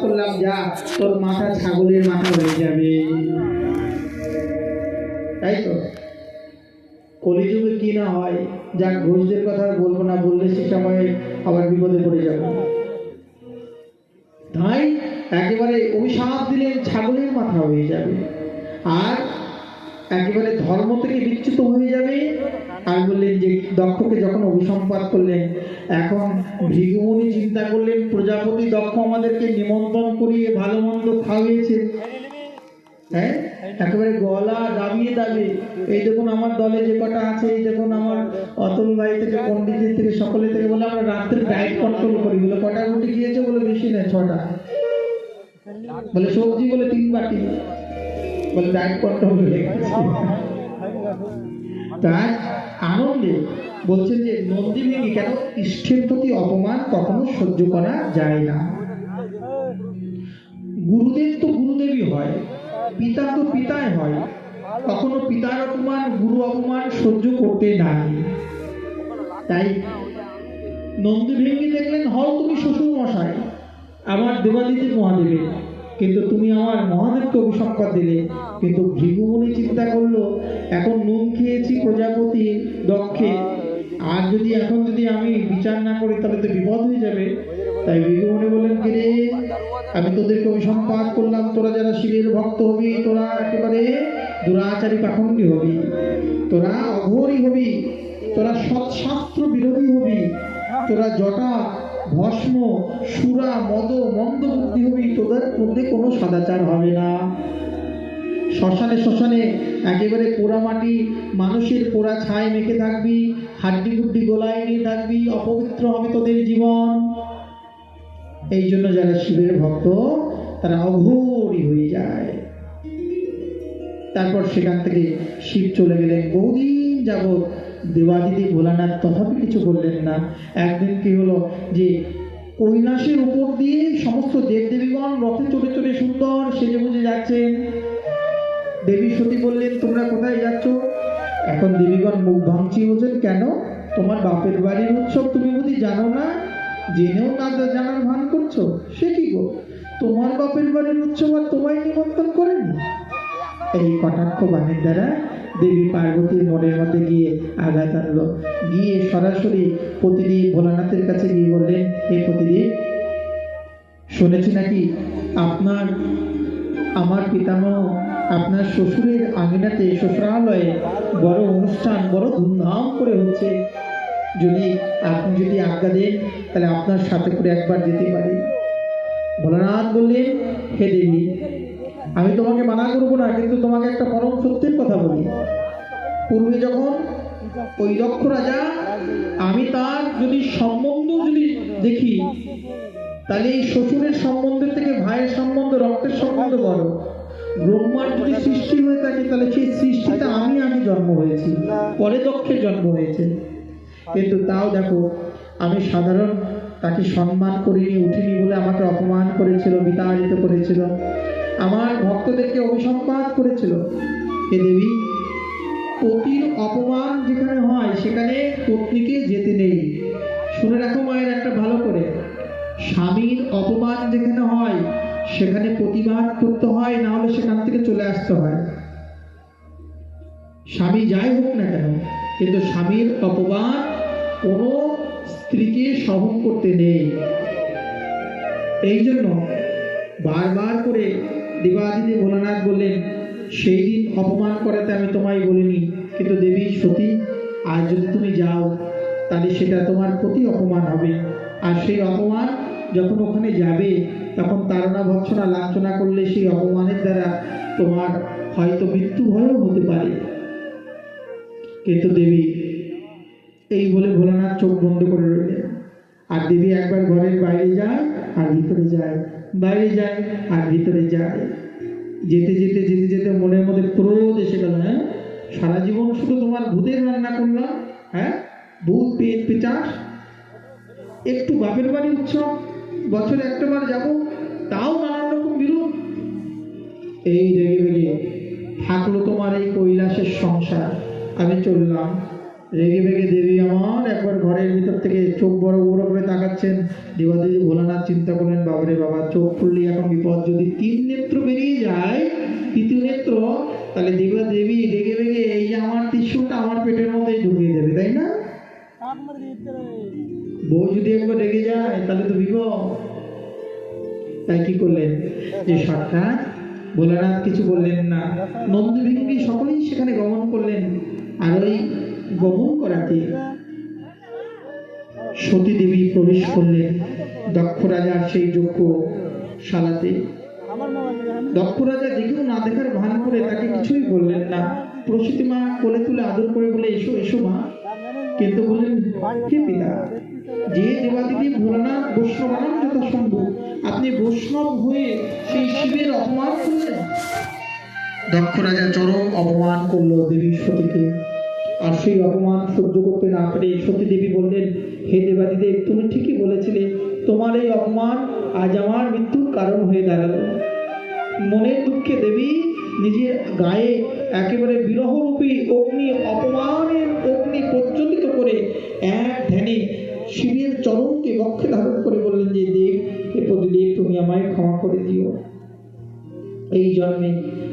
করলাম, যা, তোর মাথা ছাগলের মাথা হয়ে যাবে। তাই তো? কলিযুগে কি না হয় যাক ঘোষদের কথা বলব না, বললে সে সময় আবার বিপদে পড়ে যাব। তাই একেবারে অভিশাপ দিলেন ছাগলের মাথা হয়ে যাবে। আর একেবারে ধর্ম থেকে বিচ্যুত হয়ে যাবে আর বললেন যে দক্ষকে যখন অভিসম্পাদ করলেন, এখন ভৃগুমুনি চিন্তা করলেন, প্রজাপতি দক্ষ আমাদেরকে নিমন্ত্রণ করিয়ে ভালো মন্দ খাওয়িয়েছে হ্যাঁ? একেবারে গলা দাবিয়ে দাবি এই দেখুন আমার দলে যে কটা আছে, এই দেখুন আমার অতুল ভাই থেকে পণ্ডিতের থেকে, সকলে থেকে বলে আমরা রাত্রে ডায়েট কন্ট্রোল করি। বলে, কটা রুটি খেয়েছে? বলে, বেশি না ছটা। বলে, সবজি? বলে, তিন বাটি। বলে ডায়েট কন্ট্রোল হয়ে গেছে। তাই আনন্দে। বলছেন যে নন্দী ভেঙে কেন ইষ্টের প্রতি অপমান কখনো সহ্য করা যায় না? গুরুদেব তো গুরুদেবই হয়, পিতা তো পিতাই হয়, কখনো পিতার অপমান, গুরু অপমান সহ্য করতে নাই। তাই নন্দী ভেঙে দেখলেন, হও তুমি শ্বশুর মশাই আমার দেবাদিতি মহাদেবের। কিন্তু তুমি আমার মহাদেবকে অভিসম্পাদ দিলে। কিন্তু ভৃগুমুনি চিন্তা করল, এখন নুন খেয়েছি প্রজাপতি দক্ষে। আর যদি এখন যদি আমি বিচার না করি, তাহলে তো বিপদ হয়ে যাবে। তাই ভৃগুমুনি বললেন, কি রে? আমি তোদেরকে অভিসম্পাদ করলাম। তোরা যারা শিবের ভক্ত হবি, তোরা একেবারে দুরাচারী পাখণ্ডী হবি। তোরা অঘোরী হবি। তোরা সৎশাস্ত্র বিরোধী হবি। তোরা জটা ভস্ম, সুরা, মদ, মন্দ বুদ্ধি হবি, তোদের মধ্যে কোনো সদাচার হবে না। শ্মশানে শ্মশানে একেবারে পোড়া মাটি, মানুষের পোড়া ছাই মেখে থাকবি, হাড্ডি গুড্ডি গোলায় নিয়ে থাকবি, অপবিত্র হবে তোদের জীবন। এই জন্য যারা শিবের ভক্ত, তারা অঘোরী হয়ে যায়। তারপর সেখান থেকে শিব চলে গেলেন বহুদিন যাবৎ। দেবাদিদি ভোলানাথ তথাপি কিছু বললেন না। একদিন কি হলো যে কৈলাসের উপর দিয়ে সমস্ত দেবদেবীগণ রথে চড়ে চড়ে সুন্দর সেজে বুঝে যাচ্ছেন দেবী সতী বললেন, তোমরা কোথায় যাচ্ছ? এখন দেবীগণ মুখ ভাঙচি বলছেন কেন? তোমার বাপের বাড়ির উৎসব তুমি বুঝি জানো না? জেনেও না জানার ভান করছ? সে কি গো? তোমার বাপের বাড়ির উৎসব আর তোমায় নিমন্ত্রণ করেনি? এই কটাক্ষ বাণীর দ্বারা দেবী পার্বতীর মনের মধ্যে গিয়ে আঘাত আনলো গিয়ে সরাসরি প্রতিদিন ভোলানাথের কাছে গিয়ে বললেন, হে প্রতিদিন শুনেছি নাকি আপনার, আমার পিতামহ আপনার শ্বশুরের আঙিনাতে শ্বশুরালয়ে বড় অনুষ্ঠান, বড় ধুমধাম করে হচ্ছে। যদি আপনি যদি আজ্ঞা দেন, তাহলে আপনার সাথে করে একবার যেতে পারি। ভোলানাথ বললেন, হে দেবী, আমি তোমাকে মানা করব না, কিন্তু তোমাকে একটা পরম সত্যের বলি পূর্বে যখন ওই দক্ষ রাজা, আমি তার যদি সম্বন্ধ যদি দেখি, তাহলে এই শ্বশুরের সম্বন্ধের থেকে ভাইয়ের সম্বন্ধ, রক্তের সম্বন্ধ বড় ব্রহ্মার যদি সৃষ্টি হয়ে থাকে, তাহলে সেই সৃষ্টিতে আমি আগে জন্ম হয়েছি, পরে দক্ষের জন্ম হয়েছে। কিন্তু তাও দেখো, আমি সাধারণ তাকে সম্মান করিনি, উঠিনি বলে আমাকে অপমান করেছিল, বিতাড়িত করেছিল। আমার ভক্তদেরকে অভিসম্পাদ করেছিল। হে দেবী। পতির অপমান যেখানে হয়, সেখানে পত্নীকে যেতে নেই। শুনে রাখো মায়ের একটা ভালো করে। স্বামীর অপমান যেখানে হয়, সেখানে প্রতিবাদ করতে হয়, না হলে সেখান থেকে চলে আসতে হয়। স্বামী যাই হোক না কেন, কিন্তু স্বামীর অপমান কোনো স্ত্রীকে সহন করতে নেই। এই জন্য বারবার করে দেবাদিদেব ভোলানাথ বললেন সেই দিন অপমান করাতে আমি তোমায় বলিনি। কিন্তু দেবী, সতী আর যদি তুমি যাও, তাহলে সেটা তোমার প্রতি অপমান হবে। আর সেই অপমান যখন ওখানে যাবে, তখন তাড়না ভৎসনা লাঞ্ছনা করলে সেই অপমানের দ্বারা তোমার হয়তো মৃত্যু ভয়ও হতে পারে। কিন্তু দেবী, এই বলে ভোলানাথ চোখ বন্ধ করে রইলেন। আর দেবী একবার ঘরের বাইরে যায় আর ভিতরে যায়। বাইরে যায় আর ভিতরে যায়। যেতে যেতে যেতে যেতে মনের মধ্যে ক্রোধ এসে গেল হ্যাঁ? সারা জীবন শুধু তোমার ভূতের রান্না করলাম হ্যাঁ? ভূত, পেট, পেচাস। একটু বাপের বাড়ি উৎসব, বছরে একটা বার যাব, তাও নানান রকম বিরোধ। এই রেগে বেগে থাকল তোমার এই কৈলাসের সংসার। আমি চললাম। রেগে বেগে দেবী আমার একবার ঘরের ভিতর থেকে চোখ বড় বড় করে তাকাচ্ছেন। দেবাদেবী ভোলানাথ চিন্তা করলেন, বাবারে বাবা, চোখ খুললে এখন বিপদ। যদি তিন নেত্র বেরিয়ে যায়, তৃতীয় নেত্র, তাহলে দেবা দেবী রেগে বেগে এই যে আমার ত্রিশুলটা আমার পেটের মধ্যে ঢুকিয়ে দেবে, তাই না? বউ যদি একবার রেগে যায়, তাহলে তো বিপদ। তাই কি করলেন? যে সাক্ষাৎ ভোলানাথ কিছু বললেন না। নন্দভিঙ্গি সকলেই সেখানে গমন করলেন। আর ওই গমন করাতে সতী দেবী প্রবেশ করলেন দক্ষ রাজার সেই যোগ্য শালাতে। দক্ষ রাজা দেখেও না দেখার ভান করে তাকে কিছুই বললেন না। প্রসূতি মা কোলে তুলে আদর করে বলে, এসো এসো মা। কিন্তু বললেন কে পিতা, যে দেবাদিদি ভোলানাথ বৈষ্ণব আনান যথাসম্ভব, আপনি বৈষ্ণব হয়ে সেই শিবের অপমান করলেন? দক্ষ রাজা চরম অপমান করল দেবী সতীকে। আর সেই অপমান সহ্য করতে না পেরে সতী দেবী বললেন, হে দেবাদিদেব, তুমি ঠিকই বলেছিলে। তোমার এই অপমান আজ আমার মৃত্যুর কারণ হয়ে দাঁড়াল। মনের দুঃখে দেবী নিজের গায়ে একেবারে বিরহরূপী অগ্নি অপমানের অগ্নি প্রজ্বলিত করে এক ধ্যানে শিবের চরণকে বক্ষে ধারণ করে বললেন যে, দেব, হে প্রতিদেব, তুমি আমায় ক্ষমা করে দিও। এই জন্মে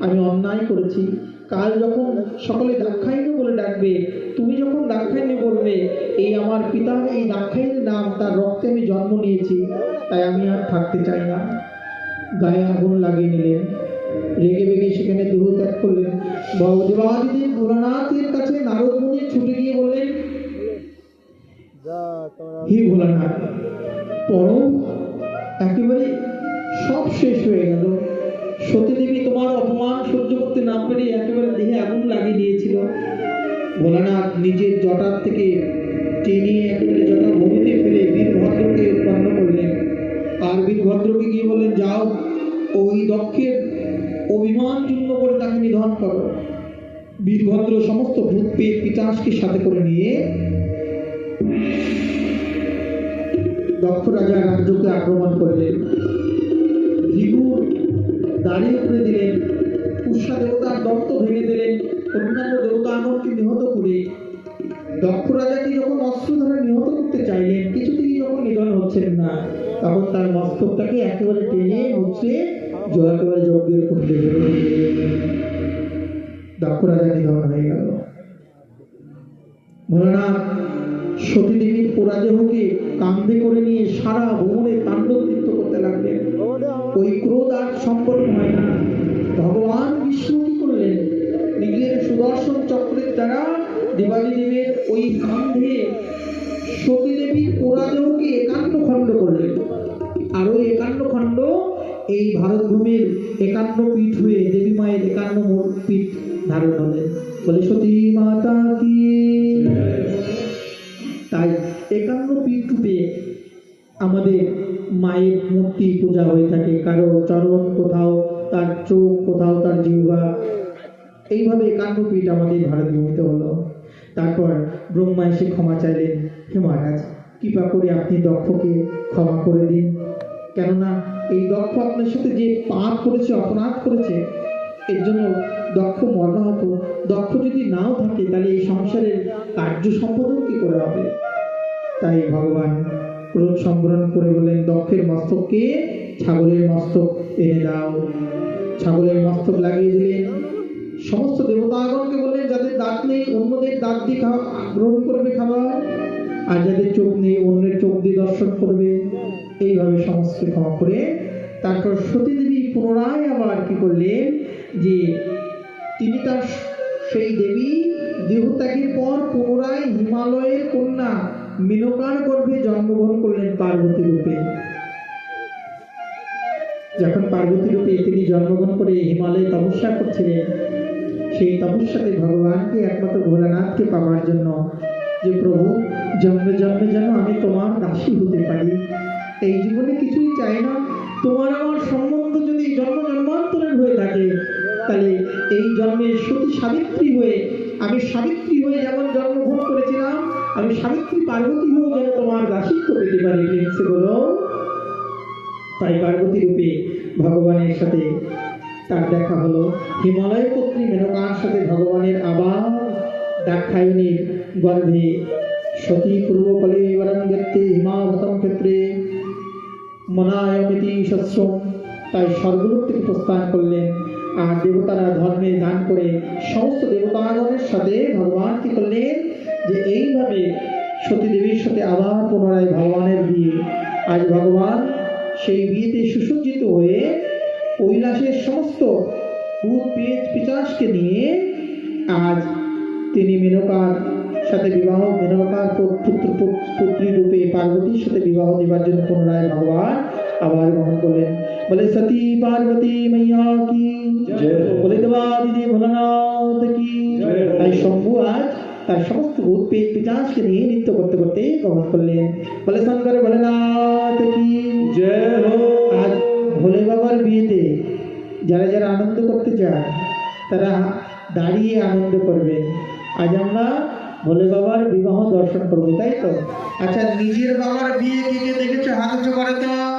আমি অন্যায় করেছি। কাল যখন সকলে দাক্ষায়ণী বলে ডাকবে তুমি যখন দাক্ষায়ণী বলবে এই আমার পিতা এই দাক্ষায়ণীর নাম তার রক্তে আমি জন্ম নিয়েছি তাই আমি আর থাকতে চাই না। গায়ে আগুন লাগিয়ে নিলেন। রেগে বেগে সেখানে দেহ ত্যাগ করলেন। দেবাদিদেব ভোলানাথের কাছে নারদ মুনি ছুটে গিয়ে বললেন হে ভোলানাথ পরম না পেরে একেবারে দেহে আগুন লাগিয়ে দিয়েছিল। ভোলানাথ নিজের জটার থেকে টেনে একেবারে জটা ভূমিতে ফেলে বীরভদ্রকে উৎপন্ন করলেন। আর বীরভদ্রকে গিয়ে বললেন, যাও, ওই দক্ষের অভিমান চূর্ণ করে তাকে নিধন করো। বীরভদ্র সমস্ত ভূত পেয়ে পিতাসকে সাথে করে নিয়ে দক্ষ রাজা রাজ্যকে আক্রমণ করলেন। ভিগুর দাঁড়িয়ে করে দিলেন উষা দেবতার দত্ত ভেঙে দিলেন, অন্যান্য দেবতাগণকে নিহত করে? দক্ষ রাজাকে যখন অস্ত্র ধরে নিহত করতে চাইলেন, কিছুতেই যখন নিধন হচ্ছেন না, তখন তার মস্তকটাকে একেবারে টেনে মুছে জল একেবারে যজ্ঞের কুণ্ডে দক্ষ রাজা নিধন হয়ে গেল। ভোলানাথ সতী দেবীর পোড়াদেহকে কান্দে করে নিয়ে সারা ভ্রমণে তাণ্ডব করতে লাগলেন। ওই ক্রোধ আর সম্পর্ক হয় না। ভগবান বিষ্ণু কি করলেন? নিজের সুদর্শন চক্রের দ্বারা দেবালী দেবের ওই কান্ধে সতী দেবীর পোড়াদেহকে একান্ন খণ্ড করলেন। আর ওই একান্ন খণ্ড এই ভারত ভূমির একান্ন পীঠ হয়ে দেবী মায়ের একান্ন পীঠ ধারণ হলেন। বলে সতী মাতা কি একান্ন পীঠ আমাদের মায়ের মূর্তি পূজা হয়ে থাকে। কারও চরণ কোথাও, তার চোখ কোথাও, তার জিহ্বা। এইভাবে একান্ন পীঠ আমাদের ভারত ভূমিতে হলো। তারপর ব্রহ্মা এসে ক্ষমা চাইলেন। হে মহারাজ, কৃপা করে আপনি দক্ষকে ক্ষমা করে দিন। কেননা এই দক্ষ আপনার সাথে যে পাপ করেছে, অপরাধ করেছে, এর জন্য দক্ষ মর্মাহত দক্ষ যদি নাও থাকে, তাহলে এই সংসারের কার্য সম্পাদন কি করে হবে? তাই ভগবান ক্রোধ সংগ্রহণ করে বললেন, দক্ষের মস্তককে ছাগলের মস্তক এনে দাও। ছাগলের মস্তক লাগিয়ে দিলেন। সমস্ত দেবতাগণকে বললেন, যাদের দাঁত নেই, অন্যদের দাঁত দিয়ে খাওয়া, গ্রহণ করবে খাবার। আর যাদের চোখ নেই, অন্যের চোখ দিয়ে দর্শন করবে। এইভাবে সমস্ত ক্ষমা করে তারপর সতী দেবী পুনরায় আবার কি করলেন যে তিনি তার সেই দেবী দেহত্যাগের পর পুনরায় হিমালয়ের কন্যা মেনকার গর্ভে জন্মগ্রহণ করলেন পার্বতী রূপে। যখন পার্বতী রূপে তিনি জন্মগ্রহণ করে হিমালয়ে তপস্যা করছিলেন, সেই তপস্যাতে ভগবানকে একমাত্র ভোলানাথকে পাওয়ার জন্য যে, প্রভু, জন্মে জন্মে যেন আমি তোমার দাসী হতে পারি। এই জীবনে কিছুই চাই না। তোমার আমার সম্বন্ধ যদি জন্ম, জন্মান্তরের হয়ে থাকে, তাহলে এই জন্মে সতী সাবিত্রী হয়ে, আমি সাবিত্রী হয়ে যেমন জন্মগ্রহণ আমি সাবিত্রী পার্বতী হয়েও যেন তোমার দাসিত্ব পেতে পারি প্রেমসে বলো তাই পার্বতী রূপে ভগবানের সাথে তার দেখা হলো। হিমালয় পত্নী মেনকার সাথে ভগবানের আবার দাক্ষায়ণীর গর্ভে। সতী পূর্বকলে বরং গেত্তে হিমাবতম ক্ষেত্রে মনায়মিতি সৎসম তাই স্বর্গলোক থেকে প্রস্থান করলেন। আর দেবতারা ধর্মে দান করে সমস্ত দেবতাগণের সাথে ভগবান কি করলেন। যে এইভাবে সতী দেবীর সাথে আবার পুনরায় ভগবানের বিয়ে। আজ ভগবান সেই বিয়েতে সুসজ্জিত হয়ে কৈলাসের সমস্ত ভূত পেজ পিচাসকে নিয়ে আজ তিনি মেনকার সাথে বিবাহ মেনকার পুত্র পুত্রী রূপে পার্বতীর সাথে বিবাহ দেবার জন্য পুনরায় ভগবান আবার গ্রহণ করলেন। বলে সতী পার্বতী মাইয়া কি। বলে দিদি ভোলানাথ কি? তাই শম্ভু আজ তার সমস্ত পেট পিচাসকে নিয়ে নৃত্য করতে করতে গ্রহণ করলেন। বলে শঙ্কর ভোলেনাথ কি? জয় আজ ভোলে বাবার বিয়েতে যারা যারা আনন্দ করতে চায় তারা দাঁড়িয়ে আনন্দ করবে। আজ আমরা ভোলে বাবার বিবাহ দর্শন করব তাই তো? আচ্ছা নিজের বাবার বিয়ে কে কে দেখেছ? হাত উঁচু করে তো।